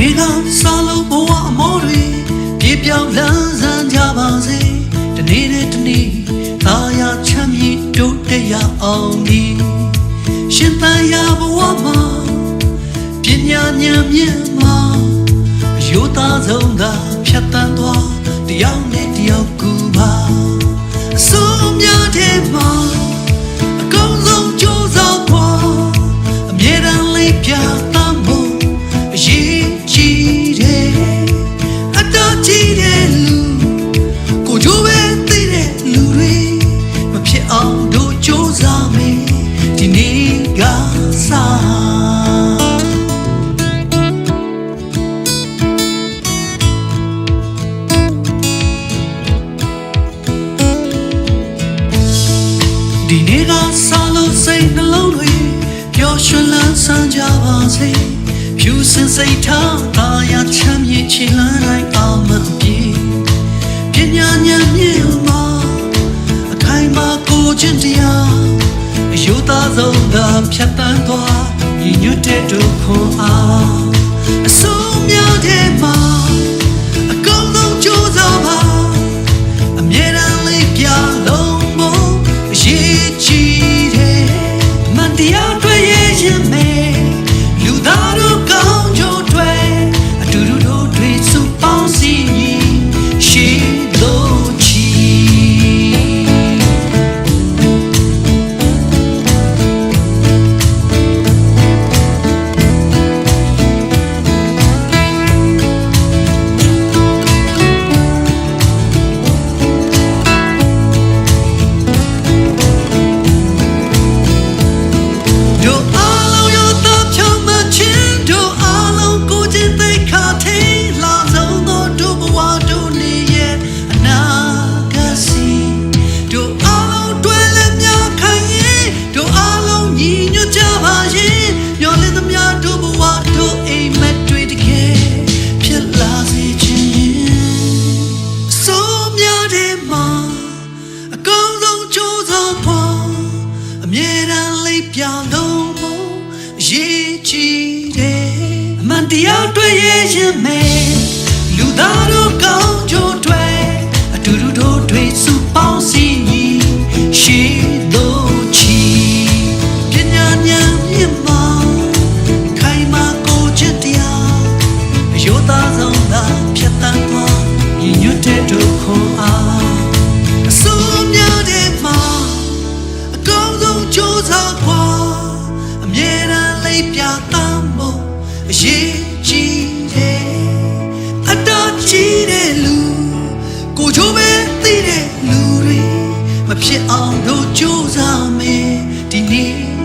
နေ့ကစားလို့ဘဝအမောတွေပြေပြောင်းလန်းဆန်းကြပါစေဒီနေ့နဲ့ဒီနေ့သာယာချမ်းမြေ့တိုးတက်ရအောင်ဒီရှင်သန်ရာဘဝမှာပညာဉာဏ်မြင့်မှာအယုသားဆုံးသာဖြတ်တန်းသွားတယောက်နဲ့တယောက်ကူပါအစိုးများတဲ့မှာ ဒီနေ့ကစားလို့စိတ်နှလုံးတွေပျော်ရွှင်လန်းဆန်းကြပါစေဖြူစင်စိတ်ထားသာယာချမ်းမြေ့ချီလန်းတိုင်းအောင်မပြေပညာဉာဏ်မြင့်မှာအခိုင်မာကိုခြင်းတရားအယုသားဆုံးသာဖြတ်တန်းသွားညီညွတ်တဲ့ဒုက္ခအားအဆုံးများတဲ့ ပြောင်းလို့ဖို့အရေးကြီးတယ်အမှန်တရားတွေ့ရဲ့ရင်မဲ့လူသားတို့ကော အရေးကြီးတယ်အတော်ကြီးတဲ့လူကိုချိုးပဲသိတဲ့လူတွေမဖြစ်အောင်တို့ကြိုးစားမယ်ဒီနေ့